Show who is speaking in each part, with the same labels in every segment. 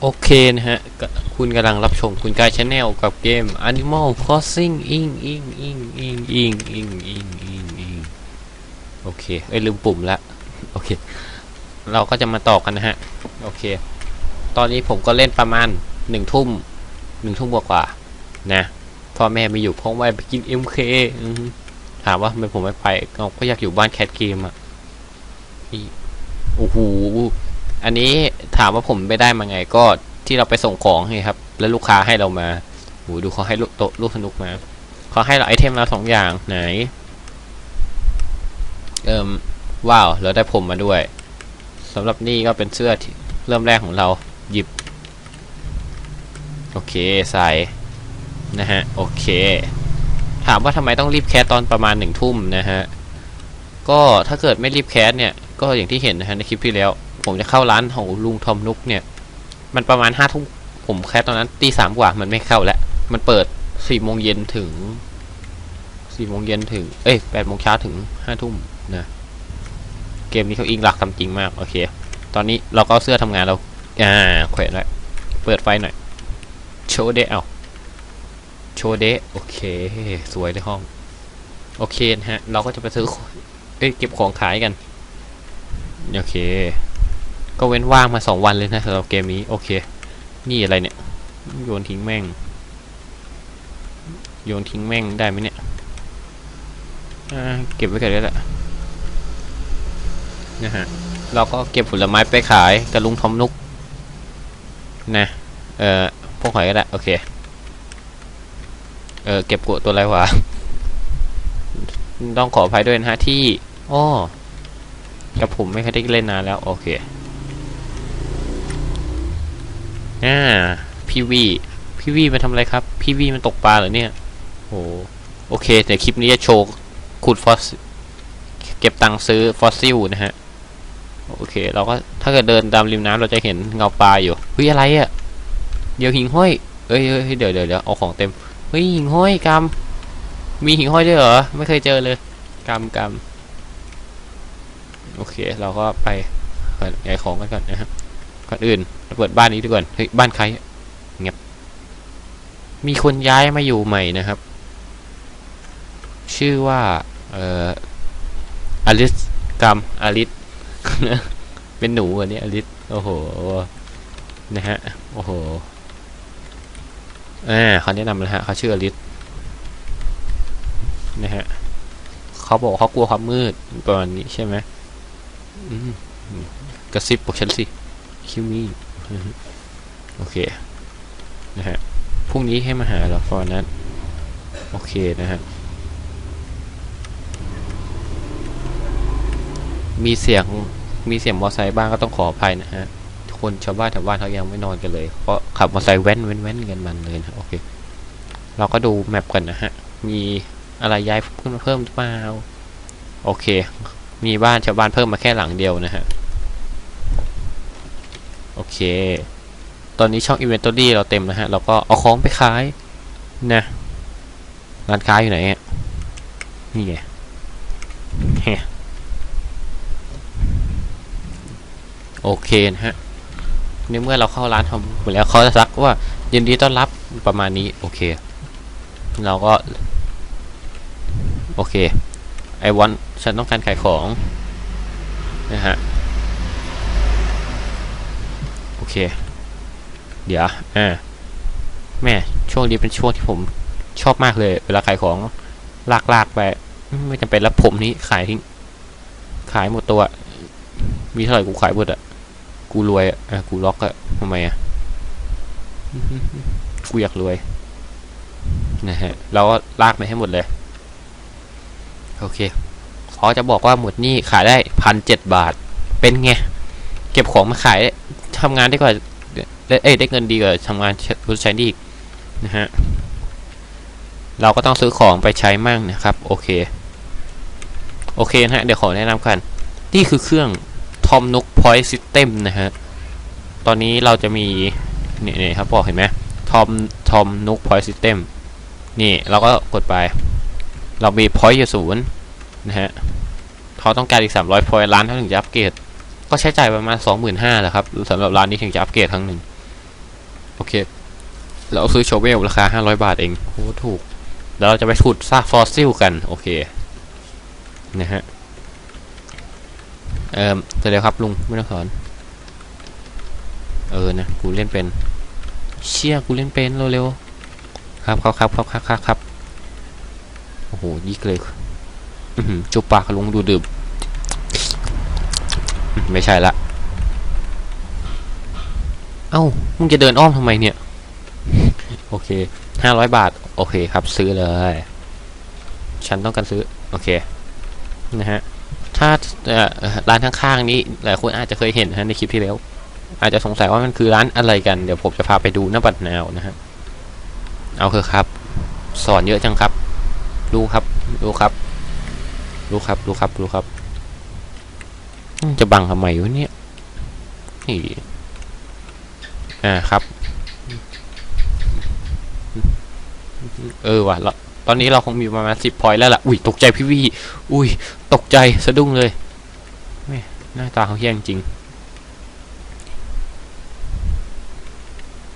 Speaker 1: โอเคนะฮะ คุณกำลังรับชมคุณกายชาแนลกับเกม Animal Crossing อิงอิงอิงอิงอิงอิงอิงอิงอิงโอเค เอ้ยลืมปุ่มละ โอเค เราก็จะมาต่อกันนะฮะ โอเค ตอนนี้ผมก็เล่นประมาณหนึ่งทุ่มหนึ่งทุ่มกว่านะ พ่อแม่ไม่อยู่เพราะว่าไปกิน MK อือฮึถามว่าทำไมผมไม่ไปเราก็อยากอยู่บ้านแคทเกมอะโอ้โห อันนี้ถามว่าผมไม่ได้มาไงก็ที่เราไปส่งของไงครับ แล้วลูกค้าให้เรามาโหดูเขาให้ลูกโต๊ะลูกสนุกมาเขาให้เราไอเทมเราสองอย่างไหน เอิมว้าวเราได้ผมมาด้วยสำหรับนี่ก็เป็นเสื้อที่เริ่มแรกของเราหยิบ โอเคใส่นะฮะโอเค ถามว่าทำไมต้องรีบแคสตอนประมาณหนึ่งทุ่มนะฮะ ก็ถ้าเกิดไม่รีบแคสเนี่ย ก็อย่างที่เห็นนะฮะในคลิปที่แล้ว ผมจะเข้าร้านของลุงทอมนุกเนี่ย มันประมาณห้าทุ่มผมแค่ตอนนั้นตีสามกว่ามันไม่เข้าแล้ว มันเปิดสี่โมงเย็นถึงสี่โมงเย็นถึง เอ้ยแปดโมงเช้าถึงห้าทุ่มนะ เกมนี้เขาอิงหลักทำจริงมาก โอเค ตอนนี้เราก็เสื้อทำงานเรา อ่าแขวนไว้เปิดไฟหน่อย โชว์เดเอาโชว์เดโอเค สวยเลยห้อง โอเคนะฮะ เราก็จะไปซื้อเอ้ยเก็บของขายกัน โอเค ก็เว้นว่างมาสองวันเลยนะสำหรับเกมนี้ โอเค นี่อะไรเนี่ย โยนทิ้งแม่ง โยนทิ้งแม่งได้ไหมเนี่ยเก็บไว้ก่อนก็ได้นะฮะเราก็เก็บผลไม้ไปขายกับลุงทอมนุกนะเอ่อพวกหอยก็ได้โอเคเออเก็บกวตัวอะไรวะต้องขออภัยด้วยนะฮะที่อ้อกับผมไม่เคยได้เล่นนานแล้ว โอเค อ่าพี่วีพี่วีมาทำอะไรครับ พี่วีมันตกปลาเหรอเนี่ยโหโอเคแต่คลิปนี้จะโชว์ขุดฟอสเก็บตังค์ซื้อฟอสซิลนะฮะ โอเค เราก็ถ้าเกิดเดินตามริมน้ำเราจะเห็นเงาปลาอยู่เฮ้ยอะไรอะ่ะ เดี๋ยวหิงห้อยเอ้ยเอ้ยเดี๋ยวเดี๋ยวเดี๋ยวเอาของเต็มเฮ้ยหิงห้อยกำมีหิงห้อยด้วยเหรอไม่เคยเจอเลยกำกำโอเค เราก็ไปเปิดไอของกันก่อนนะครับ ก่อนอื่นเปิดบ้านนี้ดูก่อนเฮ้ยบ้านใครเงียบมีคนย้ายมาอยู่ใหม่นะครับ ชื่อว่าเอ่ออลิสกัมอลิสเป็นหนูอันนี้อลิสโอ้โหนะฮะโอ้โหอ่าเขาแนะนำนะฮะเขาชื่ออลิสนะฮะเขาบอกเขากลัวความมืดประมาณนี้ใช่ไหมมกระซิบบอกฉันสิ คิวมี่โอเคนะฮะพรุ่งนี้ให้มาหาเรอตอนนั้นโอเคนะฮะมีเสียงมีเสียงมอเตอร์ไซค์บ้างก็ต้องขออภัยนะฮะคนชาวบ้านแถวบ้านเขายังไม่นอนกันเลย เพราะขับมอเตอร์ไซค์แว้นแว้นแว้นกันมันเลยนะโอเค เราก็ดูแมปกันนะฮะ มีอะไรย้ายเพิ่มเพิ่มหรือเปล่าโอเค มีบ้านชาวบ้านเพิ่มมาแค่หลังเดียวนะฮะ โอเค ตอนนี้ช่อง Inventory เราเต็มนะฮะ เราก็เอาของไปขายนะร้านค้าอยู่ไหนอะนี่ไงโอเคนะฮะในเมื่อเราเข้าร้านทำหมดแล้วเขาจะซักว่ายินดีต้อนรับประมาณนี้โอเค เราก็ โอเคไอวอนฉันต้องการขายของนะฮะ โอ เค เดี๋ยวอ่าแม่ช่วงนี้เป็นช่วงที่ผมชอบมากเลย เวลาขายของลากลากไป ไม่จำเป็นแล้วผมนี้ขายทิ้งขายหมดตัว มีเท่าไหร่กูขายหมดอะกูรวยอะอะกูล็อกอะทำไมอะกูอยากรวย นะฮะ เราก็ลากไปให้หมดเลย โอเคเขาจะบอกว่าหมดนี่ขายได้พันเจ็ดบาท เป็นไง เก็บของมาขาย ทำงานได้กว่าได้เอ้ยได้เงินดีกว่าทำงานรู้ใช้ดีอีกนะฮะเราก็ต้องซื้อของไปใช้มั่งนะครับ โอเค โอเคนะฮะ เดี๋ยวขอแนะนำกัน นี่คือเครื่อง Tom Nook Point System นะฮะ ตอนนี้เราจะมีนี่ยครับบอกเห็นไหม Tom Tom Nook Point System นี่เราก็กดไป เรามี point อยู่ศูนย์นะฮะเขาต้องการอีก 300 point ล้านเท่าถึงจะอัปเกรด ก็ใช้จ่ายประมาณ 25,000แหละครับสำหรับร้านนี้ถึงจะอัปเกรดครั้งหนึ่งโอเค เราซื้อโชเวลราคาห้าร้อยบาทเองโอ้ถูก แล้วเราจะไปขุดซากฟอสซิลกัน โอเค นะฮะ เอ่อเดี๋ยวครับลุงไม่ต้องสอน เออนะ กูเล่นเป็น เชี่ยกูเล่นเป็นเร็วๆ ครับครับครับครับครับครับโอ้โหยิกเลยอื้อหือจุบปากกับลุงดูดื่ม ไม่ใช่ละ เอ้า มึงจะเดินอ้อมทำไมเนี่ย โอเคห้าร้อยบาท โอเคครับ ซื้อเลย ฉันต้องการซื้อ โอเค นะฮะ ถ้าเอ่อร้านข้างๆนี้ หลายคนอาจจะเคยเห็นนะฮะในคลิปที่แล้ว อาจจะสงสัยว่ามันคือร้านอะไรกัน เดี๋ยวผมจะพาไปดูหน้าบัตรนาวนะฮะ เอาเถอะครับ สอนเยอะจังครับรู้ครับรู้ครับรู้ครับรู้ครับรู้ครับอืม จะบังทำไมวะเนี่ยนี่อ่าครับ เออว่ะเราตอนนี้เราคงมีประมาณสิบพอยต์แล้วล่ะ อุ้ยตกใจพี่วี่อุ้ย ตกใจสะดุ้งเลยแม่หน้าตาเขาเฮี้ยจริง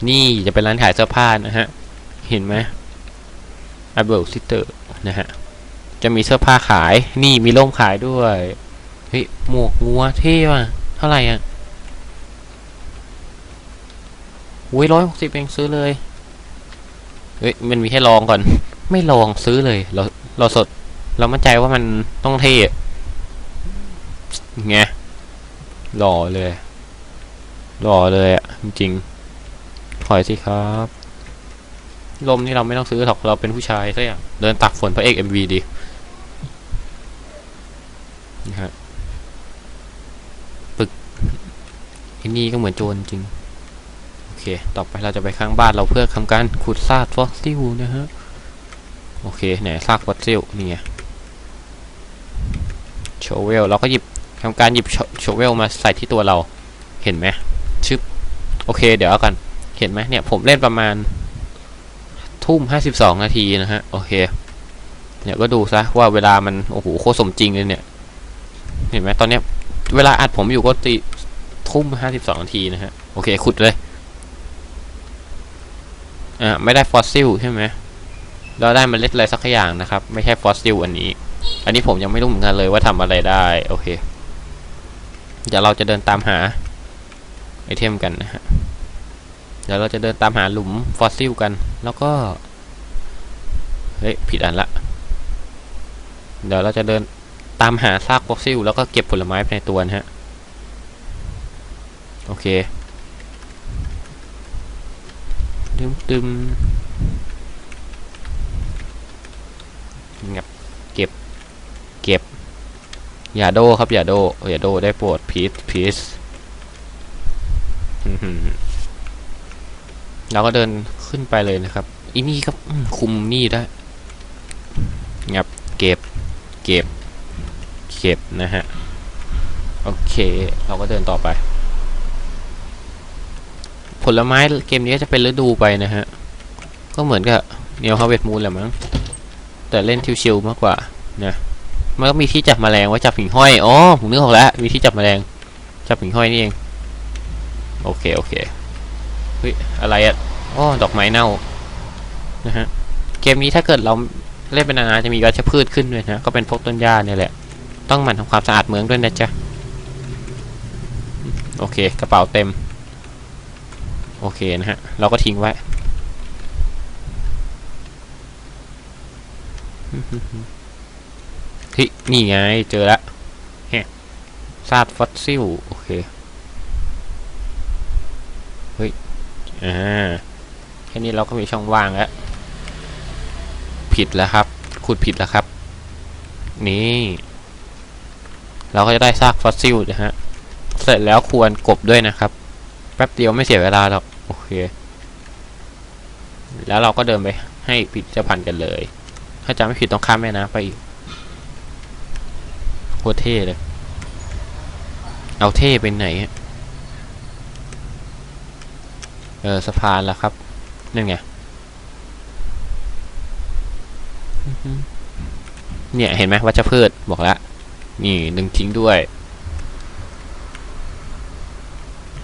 Speaker 1: นี่จะเป็นร้านขายเสื้อผ้านะฮะ เห็นไหมอาเบลซิเตอร์นะฮะ จะมีเสื้อผ้าขาย นี่มีร่มขายด้วย เฮ้ยหมวกงัวเท่ว่ะเท่าไหร่อะอุ้ยร้อยหกสิบเองซื้อเลย เฮ้ย มันมีให้ลองก่อน ไม่ลองซื้อเลย เราเราสด เรามั่นใจว่ามันต้องเท่ไงหล่อเลย หล่อเลยอะ จริงถอยสิครับ ลมนี่เราไม่ต้องซื้อหรอก เราเป็นผู้ชายซะอย่าง เดินตักฝนพระเอกเอ็มวีดีนะฮะปึก ไอ้นี่ก็เหมือนโจรจริง โอเค ต่อไปเราจะไปข้างบ้านเราเพื่อทำการขุดซากฟอสซิลนะฮะ โอเค ไหนซากฟอสซิลนี่ไงโชเวลเราก็หยิบทำการหยิบโชเวลมาใส่ที่ตัวเรา เห็นไหมชึบ โอเค เดี๋ยวกัน เห็นไหมเนี่ยผมเล่นประมาณทุ่มห้าสิบสองนาทีนะฮะ โอเค เนี่ยก็ดูซะว่าเวลามัน โอ้โห โคตรสมจริงเลยเนี่ย เห็นไหมตอนเนี้ย เวลาอัดผมอยู่ก็ตี ทุ่มห้าสิบสองนาทีนะฮะ โอเค ขุดเลย อ่า ไม่ได้ฟอสซิลใช่ไหมเราได้เมล็ดอะไรสักอย่างนะครับ ไม่ใช่ฟอสซิลอันนี้ อันนี้ผมยังไม่รู้เหมือนกันเลยว่าทำอะไรได้ โอเค เดี๋ยวเราจะเดินตามหาไอเทมกันนะฮะ เดี๋ยวเราจะเดินตามหาหลุมฟอสซิลกัน แล้วก็ เฮ้ย ผิดอันละ เดี๋ยวเราจะเดินตามหาซากฟอสซิลแล้วก็เก็บผลไม้ในตัวนะฮะ เคตึมตึมงับเก็บ เก็บ อย่าโดครับ อย่าโดอย่าโดได้โปรดพีซพีซเราก็เดินขึ้นไปเลยนะครับอีนี่ก็อืมคุมนี่ได้งับเก็บ เก็บ เก็บนะฮะ โอเค เราก็เดินต่อไป ลไม้เกมนี้ก็จะเป็นฤดูไปนะฮะ ก็เหมือนกับเนียวฮาเวตมูนแหละมั้ง แต่เล่นชิวๆมากกว่านะมันก็มีที่จับแมลงไว้จับหิ่งห้อย อ๋อ ผมนึกออกแล้ว มีที่จับแมลง จับหิ่งห้อยนี่เอง โอเค โอเค เฮ้ย อะไรอะอ๋อ ดอกไม้เน่า นะฮะ เกมนี้ถ้าเกิดเราเล่นเป็นนานๆจะมีวัชพืชขึ้นด้วยนะ ก็เป็นพวกต้นหญ้าเนี่ยแหละ ต้องหมั่นทำความสะอาดเมืองด้วยนะจ๊ะ โอเค กระเป๋าเต็ม โอเคนะฮะ เราก็ทิ้งไว้เฮ้ยนี่ไง เจอแล้วเฮ้ซากฟอสซิล โอเค เฮ้ย อ่า แค่นี้เราก็มีช่องว่างแล้ว ผิดแล้วครับ ขุดผิดแล้วครับ นี่ เราก็จะได้ซากฟอสซิลนะฮะ เสร็จแล้วควรกบด้วยนะครับ แป๊บเดียวไม่เสียเวลาหรอก โอเค แล้วเราก็เดินไปให้พิพิธภัณฑ์กันเลย ถ้าจำไม่ผิดต้องข้ามแม่น้ำไปอีกโคตรเท่เลย เอาเท่เป็นไหนเออสะพานแล้วครับ นั่นไง เนี่ยเห็นไหมวัชพืชบอกแล้ว นี่ดึงทิ้งด้วย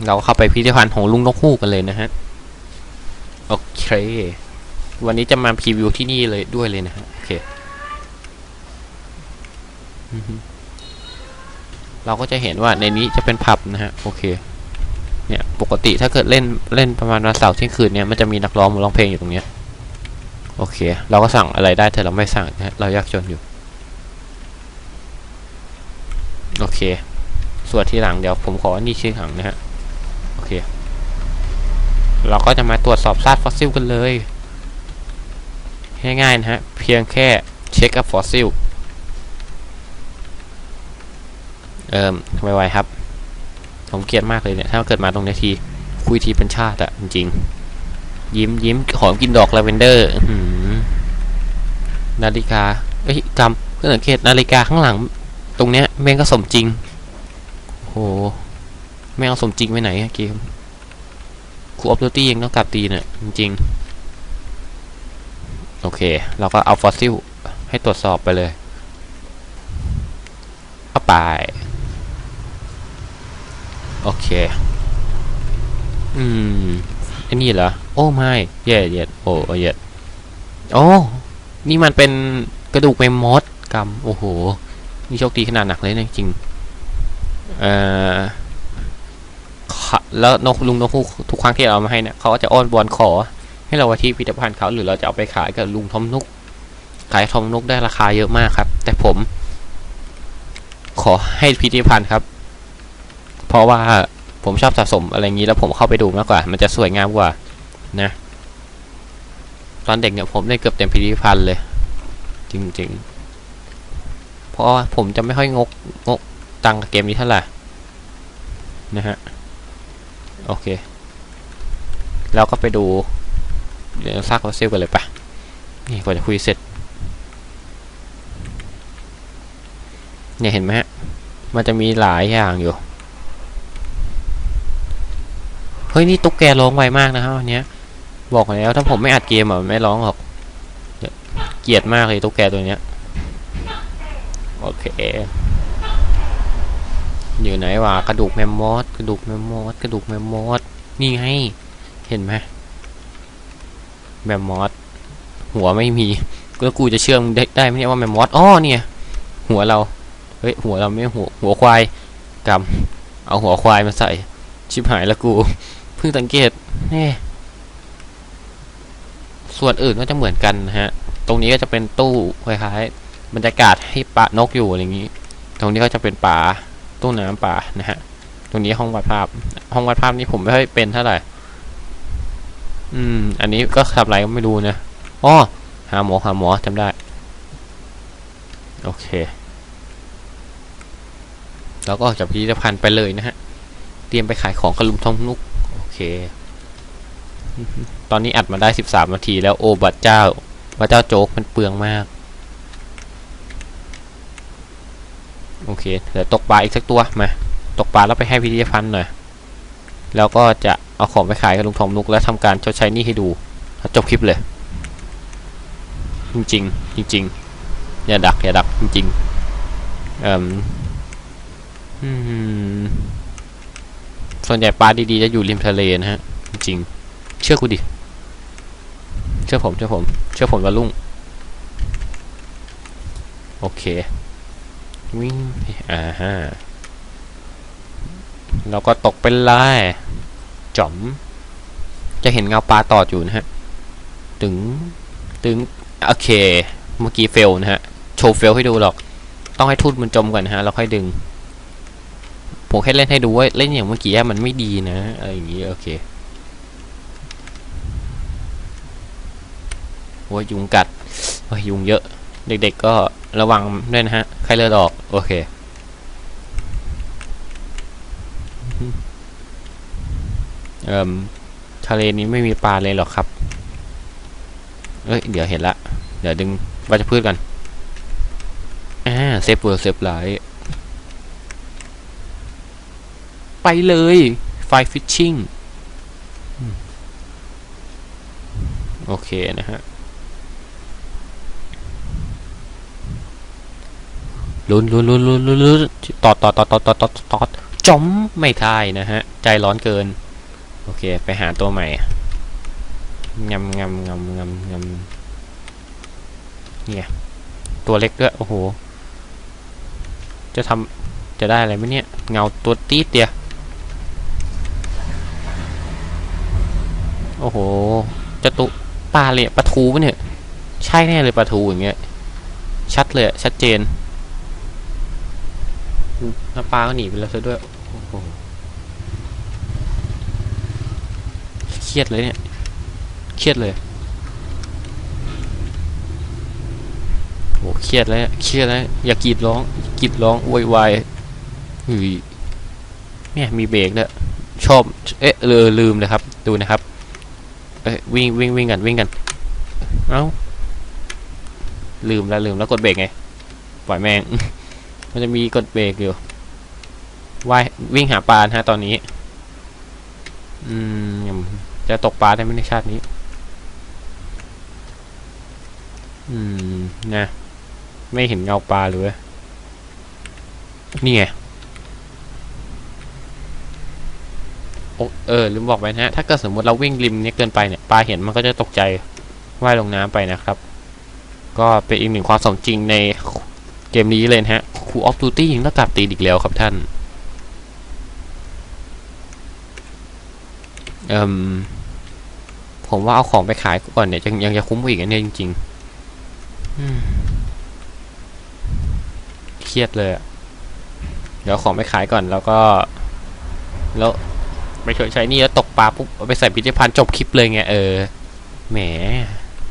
Speaker 1: เราเข้าไปพิพิธภัณฑ์ของลุงนกฮูกกันเลยนะฮะ โอเค วันนี้จะมาพรีวิวที่นี่เลยด้วยเลยนะฮะ โอเค เราก็จะเห็นว่าในนี้จะเป็นผับนะฮะ โอเค เนี่ย ปกติถ้าเกิดเล่นเล่นประมาณวันเสาร์เที่ยงคืนเนี่ยมันจะมีนักร้องร้องเพลงอยู่ตรงเนี้ย โอเค เราก็สั่งอะไรได้แต่เราไม่สั่งนะฮะเรายากจนอยู่ โอเค ส่วนที่หลังเดี๋ยวผมขอนี่ชื่อหลังนะฮะ เราก็จะมาตรวจสอบซากฟอสซิลกันเลย ง่ายๆนะฮะ เพียงแค่เช็คกับฟอสซิล เอ่อไวๆครับ ผมเกลียดมากเลยเนี่ย ถ้าเกิดมาตรงนี้ที คุยทีเป็นชาติอะจริงๆ ยิ้มยิ้มหอมกินดอกลาเวนเดอร์นาฬิกา เอ้ยจำเพื่อนสังเกตนาฬิกาข้างหลัง ตรงเนี้ยแม่งก็สมจริงโอ้โหแม่งเอาสมจริงไปไหนอะเกม ครูออฟดิวตี้ยังต้องกลับตีเนี่ยจริงๆ โอเค เราก็เอาฟอสซิลให้ตรวจสอบไปเลยเข้าไป โอเค อืมไอ้นี่เหรอ โอ้ไม่เย็ดเย็ดโอ้เย็ดโอ้ นี่มันเป็นกระดูกเมมมอสกรรม โอ้โห นี่โชคดีขนาดหนักเลยนะจริง เอ่อ แล้วนกลุงนกฮูกทุกครั้งที่เราเอามาให้เนี่ยเขาก็จะอ้อนวอนขอ ให้เราไว้ที่พิพิธภัณฑ์เขาหรือเราจะเอาไปขายกับลุงทอมนุกขายทอมนุกได้ราคาเยอะมากครับ แต่ผม ขอให้พิพิธภัณฑ์ครับ เพราะว่าผมชอบสะสมอะไรอย่างนี้แล้วผมเข้าไปดูมากกว่า มันจะสวยงามกว่านะตอนเด็กเนี่ยผมได้เกือบเต็มพิพิธภัณฑ์เลย จริงๆ เพราะผมจะไม่ค่อยงกงกตังกับเกมนี้เท่าไหร่นะฮะ โอเคแล้วก็ไปดูซากฟอสซิลกันเลยปะนี่กว่าจะคุยเสร็จ เนี่ยเห็นไหมฮะ มันจะมีหลายอย่างอยู่ เฮ้ย นี่ตุ๊กแกร้องไวมากนะครับวันเนี้ยบอกแล้วถ้าผมไม่อัดเกมอะไม่ร้องหรอกเดี๋ยวเกลียดมากเลยตุ๊กแกตัวเนี้ย โอเค อยู่ไหนวะกระดูกแมมมอสกระดูกแมมมอสกระดูกแมมมอสนี่ไงเห็นไหมแมมมอสหัวไม่มีแล้วกูจะเชื่อมได้ได้ไหมเนี่ยว่าแมมมอสอ๋อเนี่ย หัวเราเฮ้ยหัวเราไม่หัวหัวควายกำเอาหัวควายมาใส่ ชิบหายแล้วกูเพิ่งสังเกตนี่ส่วนอื่นก็จะเหมือนกันนะฮะ ตรงนี้ก็จะเป็นตู้คล้ายๆบรรยากาศให้ปะนกอยู่อะไรอย่างนี้ ตรงนี้ก็จะเป็นป่า ตู้น้ำป่านะฮะตรงนี้ห้องวาดภาพ ห้องวาดภาพนี่ผมไม่ค่อยเป็นเท่าไหร่อืม อันนี้ก็ทำอะไรก็ไม่รู้นะอ๋อหาหมอหาหมอจำได้ โอเคแล้วก็ออกจากพิพิธภัณฑ์ไปเลยนะฮะ เตรียมไปขายของกระลุมทองนุก โอเค ตอนนี้อัดมาได้สิบสามนาทีแล้วโอ้บัตเจ้าบัตเจ้าโจ๊กมันเปลืองมาก โอเคเดี๋ยวตกปลาอีกสักตัวมาตกปลาแล้วไปให้พิพิธภัณฑ์หน่อยแล้วก็จะเอาของไปขายกับลุงทองนุกแล้วทำการชดใช้นี้ให้ดูจบคลิปเลย จริงๆจริงๆอย่าดักอย่าดักจริงๆเอ่อืมส่วนใหญ่ปลาดีๆจะอยู่ริมทะเลนะฮะ จริง เชื่อกูดิ เชื่อผมเชื่อผม เชื่อผมว่าลุงโอเค วิ่งอ่าฮะแล้วก็ตกเป็นลายจ๋อม จะเห็นเงาปลาตอดอยู่นะฮะ ถึง ถึง โอเค เมื่อกี้เฟลนะฮะ โชว์เฟลให้ดูหรอก ต้องให้ทูตมันจมก่อนนะฮะแล้วค่อยดึง ผมแค่เล่นให้ดูว่า เล่นอย่างเมื่อกี้มันไม่ดีนะ อะไรอย่างงี้ โอเคโอ้ยยุงกัดโอ้ยยุงเยอะ เด็กๆก็ระวังด้วยนะฮะไข้เลือดออก โอเค เอ่มทะเลนี้ไม่มีปลาเลยหรอกครับ เอ้ย เดี๋ยวเห็นละ เดี๋ยวดึงวัชพืชกันอ่าเซฟเวอร์เซฟไลท์ไปเลยไฟฟิชชิ่งโอเคนะฮะ ลุ้นลุ้นลุ้นลุ้นลุ้นลุนตอดตอดตอดตอดตอดตอดตอดจมไม่ทายนะฮะ ใจร้อนเกิน โอเค ไปหาตัวใหม่งำงำงำงำงำเนี่ย ตัวเล็กด้วย โอ้โห จะทำจะได้อะไรไหมเนี่ย เงาตัวตีดเดียวโอ้โห จะตุปลาเลยปลาทูปะเนี่ย ใช่แน่เลยปลาทูอย่างเงี้ย ชัดเลย ชัดเจน แล้วปลาก็หนีไปแล้วซะด้วย โอ้โห เครียดเลยเนี่ย เครียดเลยโหเครียดแล้วเนี่ยเครียดแล้ว อย่ากรีดร้องกรีดร้องโวยวายเฮ้ยเนี่ยมีเบรกด้วยชอบ เอ๊ะเออลืมเลยครับ ดูนะครับ เอ้ยวิ่งวิ่งวิ่งกันวิ่งกัน เอ้า ลืมแล้วลืมแล้วกดเบรกไง ปล่อยแมง มันจะมีกดเบรกอยู่ว่ายวิ่งหาปลาฮะตอนนี้ อืม จะตกปลาได้ไหมในชาตินี้ อืม นะ ไม่เห็นเงาปลาเลยนี่ไงเออลืมบอกไปนะฮะ ถ้าเกิดสมมติเราวิ่งริมเนี้ยเกินไปเนี่ย ปลาเห็นมันก็จะตกใจว่ายลงน้ำไปนะครับ ก็เป็นอีกหนึ่งความสมจริงใน กมนี้เลยนฮะคูออฟดูตี้ยิงแล้วกลับตีอีกแล้วครับท่านเอ่มผมว่าเอาของไปขายก่อนเนี่ยยังยังจะคุ้มอีกอันเนี่ยจริงๆเครียดเลยอะเดี๋ยวของไปขายก่อนแล้วก็ แล้วไปชดใช้นี่แล้วตกปลาปุ๊บเอาไปใส่พิพิธภัณฑ์จบคลิปเลยไงเออแหม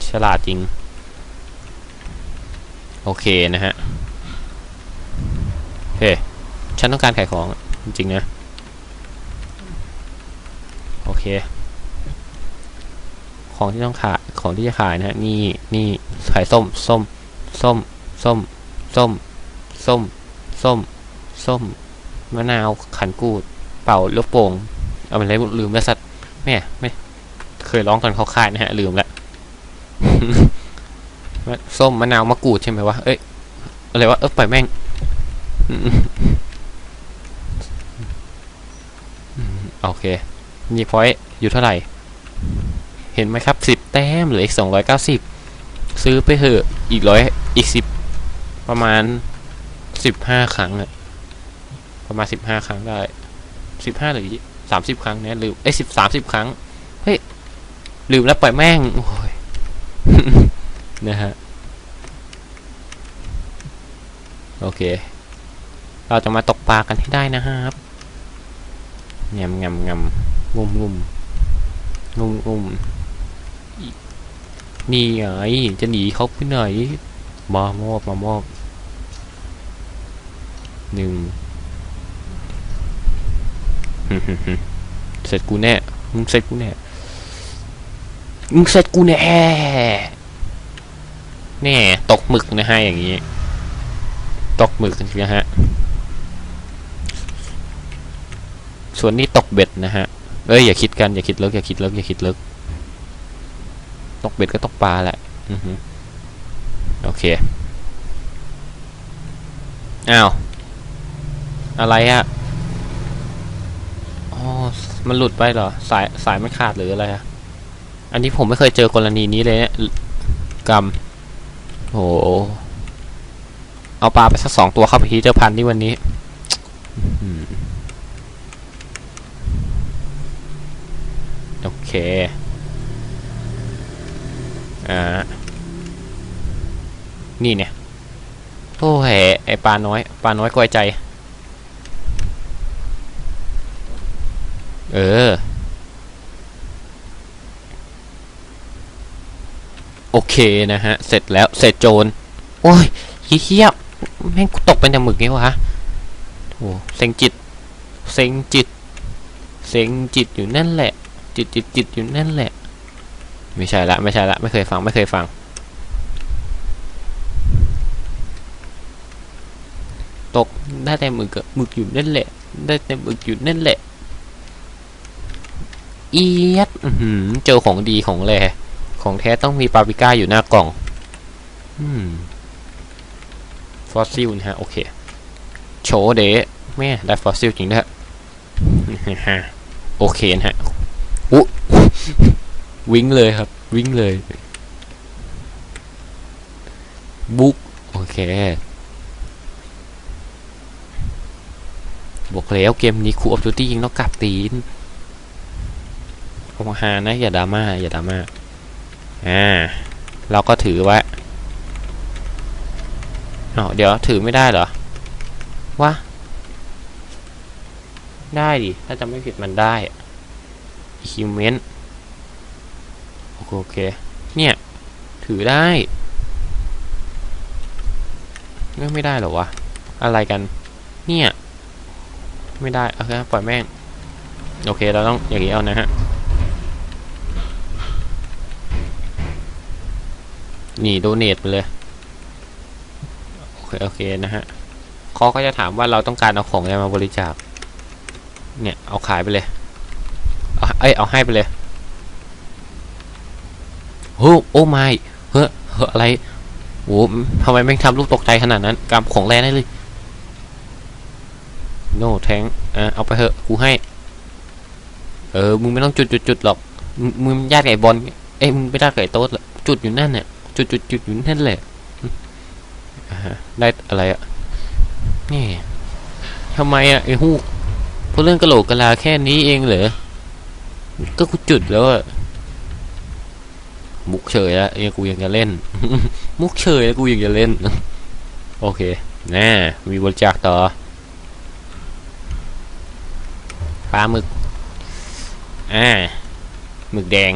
Speaker 1: ฉลาดจริง โอเคนะฮะ เคฉันต้องการขายของจริงๆนะ โอเค ของที่ต้องขายของที่จะขายนะฮะนี่นี่ขายส้มส้มส้มส้มส้มส้มส้มส้มมะนาวขันกูด เป่าลูกโป่งเอาไปเลยลืมแล้วสัตว์แม่ไม่เคยร้องตอนเขาขายนะฮะลืมแล้วส้มมะนาวมะกรูดใช่ไหมวะเอ้ยอะไรวะเออปล่อยแม่ง โอเคมีพอยต์อยู่เท่าไหร่ เห็นไหมครับสิบแต้มหลืออีกสองร้อยเก้าสิบซื้อไปเถอะอีกร้อยอีกสิบประมาณสิบห้าครั้งอะประมาณสิบห้าครั้งได้สิบห้าหรือสามสิบครั้งเนี่ยลืมเอ้สิบสามสิบครั้งเฮ้ยลืมแล้วปล่อยแม่งโอ้ยนะฮะโอเค เราจะมาตกปลากันให้ได้นะครับงำงำงำงุมงุมงุมงุมนี่ไงจะหนีเขาไปไหนมามอบมามอบหนึ่งเสร็จกูแน่ มึงเสร็จกูแน่ มึงเสร็จกูแน่แน่ตกหมึกนะฮะอย่างนี้ ตกหมึกนะฮะ ส่วนนี้ตกเบ็ดนะฮะเอ้ยอย่าคิดกันอย่าคิดเลิกอย่าคิดเลิกอย่าคิดเลิกตกเบ็ดก็ตกปลาแหละอือฮึโอเคอ้าวอะไรอะอ๋อมันหลุดไปเหรอสายสายมันขาดหรืออะไรอะอันนี้ผมไม่เคยเจอกรณีนี้เลยเนี่ยกรรมโหเอาปลาไปสักสองตัวเข้าไปที่เจอพันที่วันนี้อืมโอเคอ่านี่เนี่ยโอ้ยไอปลาน้อยปลาน้อยกวยใจ เออ โอเคนะฮะ เสร็จแล้วเสร็จโจรโอ้ยเฮี้ยแม่งตกเป็นแต่หมึกนี่วะโอ้เซ็งจิต เซ็งจิต เซ็งจิตอยู่นั่นแหละ จิตจิตจิตอยู่นั่นแหละ ไม่ใช่ละไม่ใช่ละไม่เคยฟังไม่เคยฟัง ตกได้แต่หมึกหมึกอยู่นั่นแหละ ได้แต่หมึกอยู่นั่นแหละเอียดเจอของดีของแรของแท้ต้องมีปาปริก้าอยู่หน้ากล่องฟอสซิลนะฮะ โอเค โชเดแม่ได้ฟอสซิลจริงด้วยโอเคนะฮะ วิ่งเลยครับ วิ่งเลย บุ๊กโอเคบอกแล้วเกมนี้คูออฟดูตี้ยิงต้องกลับตีนโอฮานะ อย่าดราม่าอย่าดราม่าอ่า เราก็ถือไว้อ๋อเดี๋ยวถือไม่ได้เหรอ วะ ได้ดิ ถ้าจำไม่ผิดมันได้ achievement โอเค โอเค เนี่ย ถือได้ไม่ไม่ได้เหรอวะ อะไรกัน เนี่ย ไม่ได้ โอเคปล่อยแม่ง โอเค เราต้องอย่างนี้เอานะฮะ นี่โดเนทไปเลย โอเค โอเค นะฮะเขาก็จะถามว่าเราต้องการเอาของอะไรมาบริจาค เนี่ย เอาขายไปเลย เอาเอ้ยเอาให้ไปเลย โอ้โอ้ไม่เฮ้เฮ้ออะไรโอ้ทำไมแม่งทำลูกตกใจขนาดนั้นกำของแรงได้เลย โน่แทงอะเอาไปเถอะกูให้ เออ มึงไม่ต้องจุดจุดจุดหรอก มึงญาติไก่บอลเอ้ยมึงไม่ได้ไก่โต๊ดจุดอยู่นั่นเนี่ยจุดจุดจุดอยู่นั่นแหละได้อะไรอะนี่ทำไมอะไอ้ฮูกเพราะเรื่องกระโหลกกะลาแค่นี้เองเหรอก็กูจุดแล้วอะ มุกเฉยอะเอ้ยกูยังจะเล่น มุกเฉยแล้วกูยังจะเล่น โอเค แน่ มีบริจาคต่อปลาหมึก อ่า หมึกแดง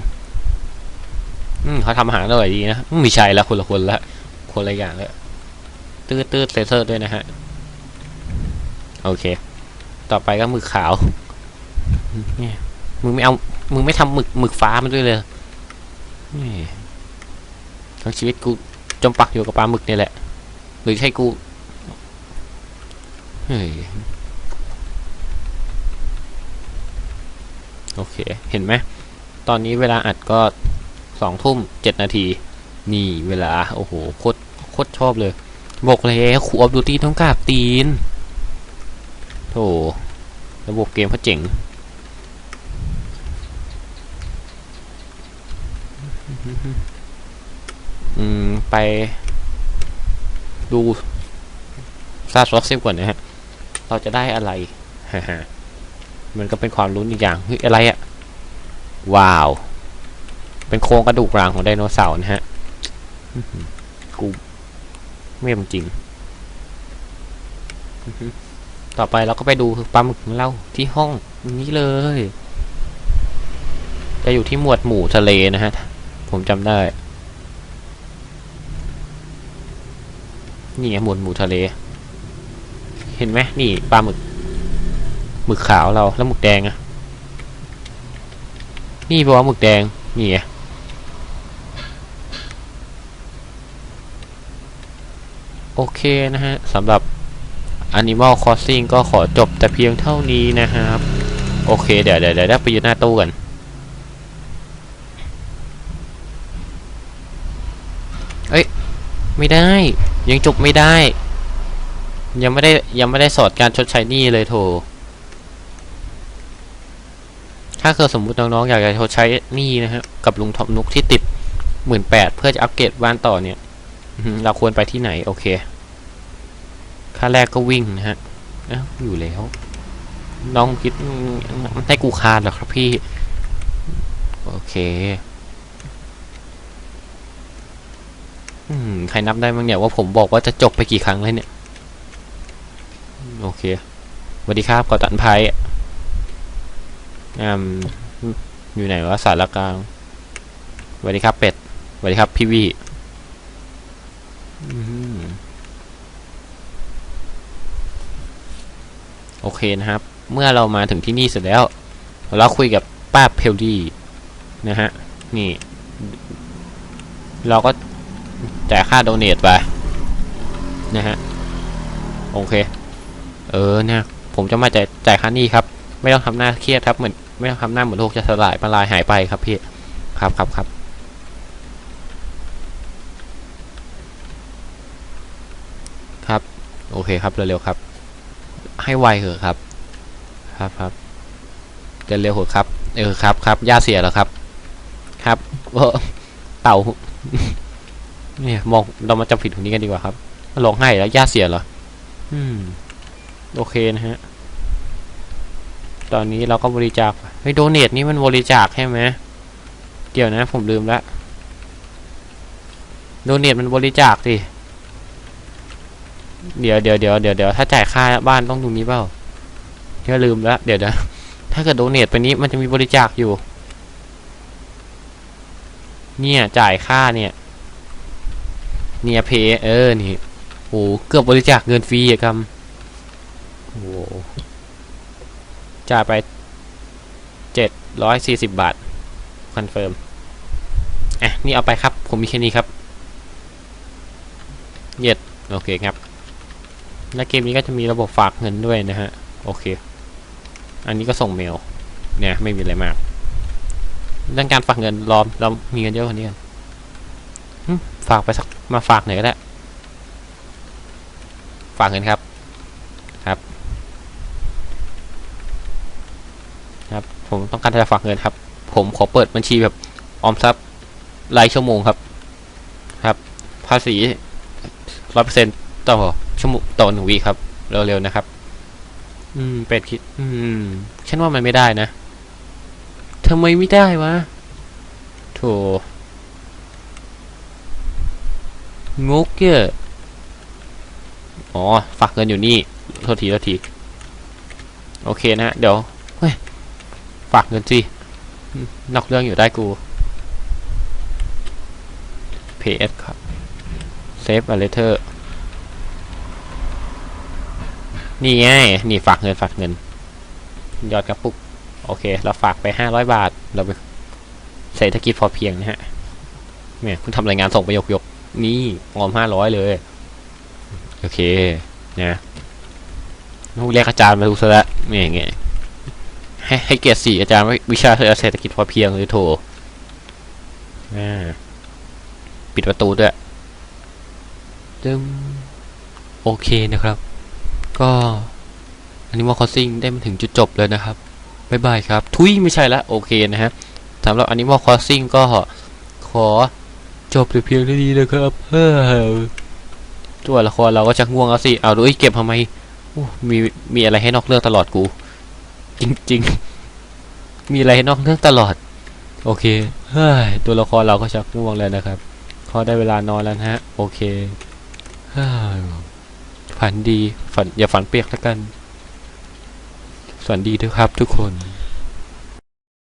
Speaker 1: อืมเขาทำอาหารอร่อยดีนะอืมไมีใช่ละคนละคนละ คนละอย่างเลยตืดตืดเซเซอร์ด้วยนะฮะ โอเค ต่อไปก็หมึกขาว เนี่ย มึงไม่เอา มึงไม่ทำหมึกหมึกฟ้ามันด้วยเลย ทั้งชีวิตกูจมปักอยู่กับปลาหมึกนี่แหละ หรือใช่กู เฮ้ย โอเค เห็นไหม ตอนนี้เวลาอัดก็สองทุ่มเจ็ดนาที นี่เวลา โอ้โห โคตร โคตรชอบเลย บอกแล้วคูออฟดูตี้ต้องกราบตีนโธ่ระบบเกมเขาเจ๋ง อืม ไป ดูซาสวอฟซิก่อนนะฮะ เราจะได้อะไรฮมันก็เป็นความลุ้นอีกอย่าง เฮ้ย อะไรอะว้าว เป็นโครงกระดูกรางของไดโนเสาร์นะฮะ กูเม่จริง ต่อไปเราก็ไปดูปลาหมึกของเราที่ห้องนี้เลย จะอยู่ที่หมวดหมู่ทะเลนะฮะ ผมจำได้ นี่ไงหมวดหมู่ทะเล เห็นไหมนี่ปลาหมึกหมึกขาวเราแล้วหมึกแดงอะนี่บอกว่าหมึกแดงนี่ไงโอเคนะฮะสำหรับ Animal Crossing ก็ขอจบแต่เพียงเท่านี้นะครับ โอเค เดี๋ยวเดี๋ยวเดี๋ยวไปยืนหน้าตู้กัน เอ้ย ไม่ได้ ยังจบไม่ได้ ยังไม่ได้ยังไม่ได้สอดการชดใช้หนี้เลยโถ ถ้าเกิดสมมุติน้องๆอยากจะชดใช้หนี้นะฮะกับลุงทอมนุกที่ติดหมื่นแปดเพื่อจะอัปเกรดบ้านต่อเนี่ยเราควรไปที่ไหน โอเคค่าแรกก็วิ่งนะฮะอ้าอยู่แล้ว น้องคิดให้กูคานเหรอครับพี่ โอเค อืม ใครนับได้บ้างเนี่ยว่าผมบอกว่าจะจบไปกี่ครั้งแล้วเนี่ย โอเคสวัสดีครับกอตันภัยอืมอยู่ไหนวะสารกลางสวัสดีครับเป็ดสวัสดีครับพี่วีอโอเคนะครับ เมื่อเรามาถึงที่นี่เสร็จแล้ว เราคุยกับป้าเพลดีนะฮะ นี่ เราก็ จ่ายค่าโดเนทไปนะฮะโอเค เออเนี่ยผมจะมาจ่ายจ่ายค่านี้ครับ ไม่ต้องทำหน้าเครียดครับเหมือนไม่ต้องทำหน้าเหมือนโลกจะสลายมาลายหายไปครับพี่ครับครับครับครับโอเคครับเร็วๆครับ ให้ไวเถอะครับ ครับครับเร็วเถอะครับ เออครับครับย่าเสียแล้วครับ ครับเต่า เนี่ยมองเรามาจับผิดตรงนี้กันดีกว่าครับร้องไห้แล้วย่าเสียเหรออืมโอเคนะฮะ ตอนนี้เราก็บริจาคเฮ้ยโดเนทนี่มันบริจาคใช่ไหมเดี๋ยวนะผมลืมละโดเนทมันบริจาคสิเดี๋ยวเดี๋ยวเดี๋ยวเดี๋ยวเดี๋ยวถ้าจ่ายค่าบ้านต้องตรงนี้เปล่าเดี๋ยวลืมละเดี๋ยวนะถ้าเกิดโดเนทไปนี้มันจะมีบริจาคอยู่ เนี่ยจ่ายค่าเนี่ย เนี่ยเพเออนี่โอ้เกือบบริจาคเงินฟรีอะครับโอ้จ่ายไปเจ็ดร้อยสี่สิบบาทคอนเฟิร์มอะนี่เอาไปครับ ผมมีแค่นี้ครับเย็ดโอเคครับ และเกมนี้ก็จะมีระบบฝากเงินด้วยนะฮะ โอเค อันนี้ก็ส่งเมล เนี่ย ไม่มีอะไรมากเรื่องการฝากเงินรอเรามีเงินเยอะกว่านี้กัน ฝากไปสักมาฝากหน่อยก็ได้ ฝากเงินครับ ครับ ครับ ผมต้องการจะฝากเงินครับ ผมขอเปิดบัญชีแบบออมทรัพย์รายชั่วโมงครับ ครับ ภาษีร้อยเปอร์เซ็นต์ต่อชั่วโมงต่อหนึ่งวีครับ เร็วๆนะครับ อืม เป็ดคิด อืมฉันว่ามันไม่ได้นะทำไมไม่ได้วะโถ งกเกออ๋อฝากเงินอยู่นี่โทษทีโทษที โอเคนะ เดี๋ยว เฮ้ย ฝากเงินสินอกเรื่องอยู่ได้กู PS ครับ Save a letter นี่ไง นี่ฝากเงินฝากเงิน ยอดกระปุก โอเค เราฝากไปห้าร้อยบาท เราไปเศรษฐกิจพอเพียงนะฮะเนี่ยเพิ่งทำรายงานส่งไปยกยกๆ นี่ออมห้าร้อยเลย โอเคนะนูเรียกอาจารย์มาดูซะละนี่อย่างเงี้ยให้ให้เกียรติสี่อาจารย์วิชาเศรษฐกิจพอเพียงเลยโถปิดประตูด้วยจึมโอเคนะครับ ก็อันนี้ว่าคอสซิ่งได้มาถึงจุดจบเลยนะครับบ๊ายบายครับ ทุยไม่ใช่ละโอเคนะฮะสำหรับ Animal Crossing ก็ขอ จบแต่เพียงเท่านี้นะครับเฮ้อตัวละครเราก็ชักง่วงแล้วสิ เอาดูไอ้เก็บทำไมมีมีอะไรให้นอกเรื่องตลอดกู จริงๆ มีอะไรให้นอกเรื่องตลอด โอเค เฮ้ย ตัวละครเราก็ชักง่วงแล้วนะครับพอได้เวลานอนแล้วฮะ โอเคเฮ้ยฝันดี ฝันอย่าฝันเปียกแล้วกัน ฝันดีด้วยครับทุกคน